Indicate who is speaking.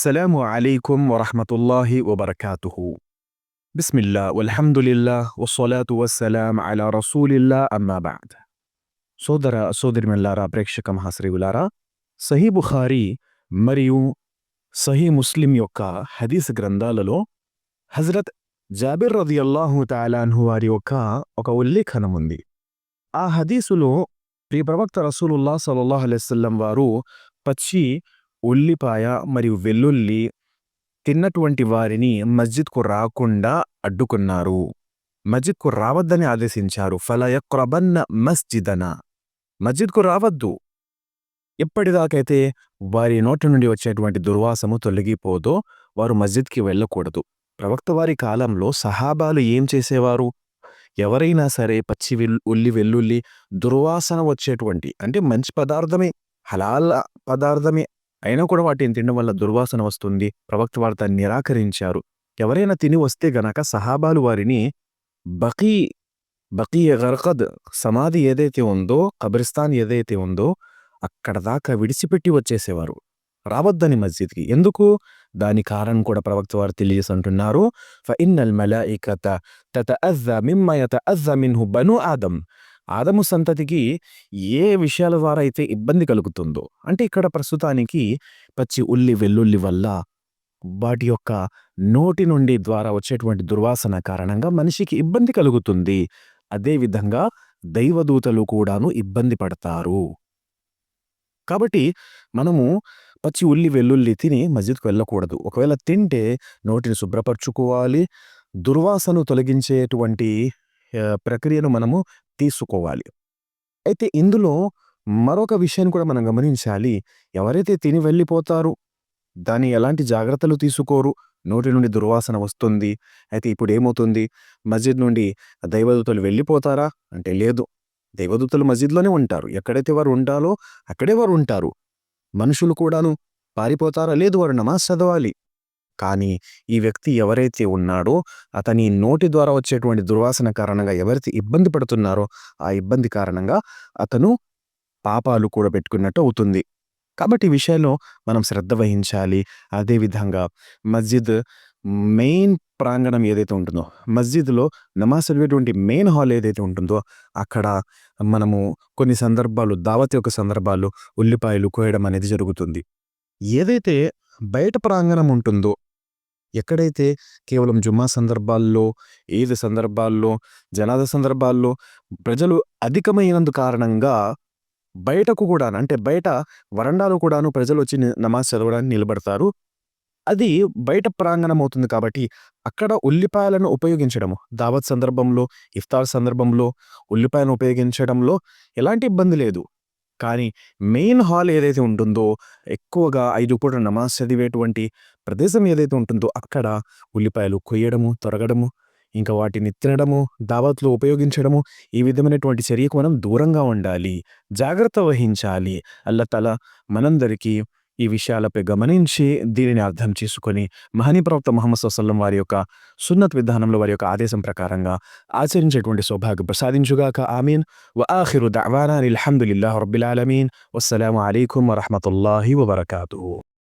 Speaker 1: السلام عليكم ورحمة الله وبركاته بسم الله والحمد لله والصلاة والسلام على رسول الله أما بعد సోదర సోదరిమల్లారా ప్రేక్షక మహాశ్రీవులారా సహీ బుఖారీ మరియు సహీ ముస్లిం యొక్క హదీస్ గ్రంథాలలో హజరత్ జాబిర్ రదియల్లాహు తాలాన్హు వారి యొక్క ఒక ఉల్లేఖనం ఉంది ఆ హదీసులో ప్రియ ప్రవక్త రసూలుల్లా సల్లల్లాహు అలైవల్లం వారు పచ్చి ఉల్లిపాయ మరియు వెల్లుల్లి తిన్నటువంటి వారిని మస్జిద్కు రాకుండా అడ్డుకున్నారు. మస్జిద్కు రావద్దని ఆదేశించారు. ఫలయక్రబన్న మస్జిదన? మస్జిద్కు రావద్దు. ఎప్పటిదాకైతే వారి నోటి నుండి వచ్చేటువంటి దుర్వాసము తొలగిపోదో వారు మస్జిద్కి వెళ్ళకూడదు. ప్రవక్త వారి కాలంలో సహాబాలు ఏం చేసేవారు? ఎవరైనా సరే పచ్చి వెల్- ఉల్లి వెల్లుల్లి దుర్వాసన వచ్చేటువంటి అంటే మంచి పదార్థమే హలాల పదార్థమే అయినా కూడా వాటిని తినడం వల్ల దుర్వాసన వస్తుంది. ప్రవక్త వార్త నిరాకరించారు. ఎవరైనా తిని వస్తే గనక సహాబాలు వారిని బకీ బకీ గర్కద్ సమాధి ఏదైతే ఉందో కబ్రిస్తాన్ ఏదైతే ఉందో అక్కడ దాకా విడిచిపెట్టి వచ్చేసేవారు. రావద్దని మస్జిద్కి. ఎందుకు? దాని కారణం కూడా ప్రవక్త వారు తెలియజేసి ఫ ఇన్నల్ మలాయికత తతఅజ్జ మిమ్మ యత అజ్జ మిన్హు బను ఆదం ఆదము సంతతికి ఏ విషయాల ద్వారా అయితే ఇబ్బంది కలుగుతుందో అంటే ఇక్కడ ప్రస్తుతానికి పచ్చి ఉల్లి వెల్లుల్లి వల్ల వాటి యొక్క నోటి నుండి ద్వారా వచ్చేటువంటి దుర్వాసన కారణంగా మనిషికి ఇబ్బంది కలుగుతుంది. అదేవిధంగా దైవదూతలు కూడాను ఇబ్బంది పడతారు. కాబట్టి మనము పచ్చి ఉల్లి వెల్లుల్లి తిని మస్జిద్కు వెళ్ళకూడదు. ఒకవేళ తింటే నోటిని శుభ్రపరచుకోవాలి. దుర్వాసను తొలగించేటువంటి ప్రక్రియను మనము తీసుకోవాలి. అయితే ఇందులో మరొక విషయాన్ని కూడా మనం గమనించాలి. ఎవరైతే తిని వెళ్ళిపోతారు దాని ఎలాంటి జాగ్రత్తలు తీసుకోరు? నోటి నుండి దుర్వాసన వస్తుంది. అయితే ఇప్పుడు ఏమవుతుంది? మస్జిద్ నుండి దైవదూతలు వెళ్ళిపోతారా? అంటే లేదు. దైవదూతలు మస్జిద్లోనే ఉంటారు. ఎక్కడైతే వారు ఉంటారో అక్కడే వారు ఉంటారు. మనుషులు కూడాను పారిపోతారా? లేదు. వారు నమాజ్ చదవాలి. కానీ ఈ వ్యక్తి ఎవరైతే ఉన్నాడో అతని నోటి ద్వారా వచ్చేటువంటి దుర్వాసన కారణంగా ఎవరైతే ఇబ్బంది పడుతున్నారో ఆ ఇబ్బంది కారణంగా అతను పాపాలు కూడా పెట్టుకున్నట్టు అవుతుంది. కాబట్టి ఈ విషయంలో మనం శ్రద్ధ వహించాలి. అదేవిధంగా మస్జిద్ మెయిన్ ప్రాంగణం ఏదైతే ఉంటుందో మస్జిద్లో నమాజ్ చదివేటువంటి మెయిన్ హాల్ ఏదైతే ఉంటుందో అక్కడ మనము కొన్ని సందర్భాలు దావత్ యొక్క సందర్భాలు ఉల్లిపాయలు కోయడం అనేది జరుగుతుంది. ఏదైతే బయట ప్రాంగణం ఉంటుందో ఎక్కడైతే కేవలం జుమ్మా సందర్భాల్లో ఈద్ సందర్భాల్లో జనాద సందర్భాల్లో ప్రజలు అధికమైనందు కారణంగా బయటకు కూడా అంటే బయట వరండాలో కూడాను ప్రజలు వచ్చి నమాజ్ చదవడానికి నిలబడతారు. అది బయట ప్రాంగణం అవుతుంది కాబట్టి అక్కడ ఉల్లిపాయలను ఉపయోగించడము. దావత్ సందర్భంలో ఇఫ్తార్ సందర్భంలో ఉల్లిపాయలను ఉపయోగించడంలో ఎలాంటి ఇబ్బంది లేదు. కానీ మెయిన్ హాల్ ఏదైతే ఉంటుందో ఎక్కువగా ఐదు పూట నమాజ్ చదివేటువంటి ప్రదేశం ఏదైతే ఉంటుందో అక్కడ ఉల్లిపాయలు కొయ్యడము తొరగడము ఇంకా వాటిని తినడము దావత్లో ఉపయోగించడము ఈ విధమైనటువంటి చర్యకు మనం దూరంగా ఉండాలి జాగ్రత్త వహించాలి. అల్లతల మనందరికీ ఈ విషయాలపై గమనించి దీనిని అర్థం చేసుకొని మహనీ ప్రవక్త మహమ్మద్ వసల్లం వారి యొక్క సున్నత్ విధానంలో వారి యొక్క ఆదేశం ప్రకారంగా ఆచరించేటువంటి సౌభాగ్యం ప్రసాదించుగాక. ఆమీన్. వ ఆఖిరు దఅవానా అల్హమ్దులిల్లాహి రబ్బిల్ ఆలమీన్. వస్సలాము అలైకుం వరహమతుల్లాహి వబరకాతుహు.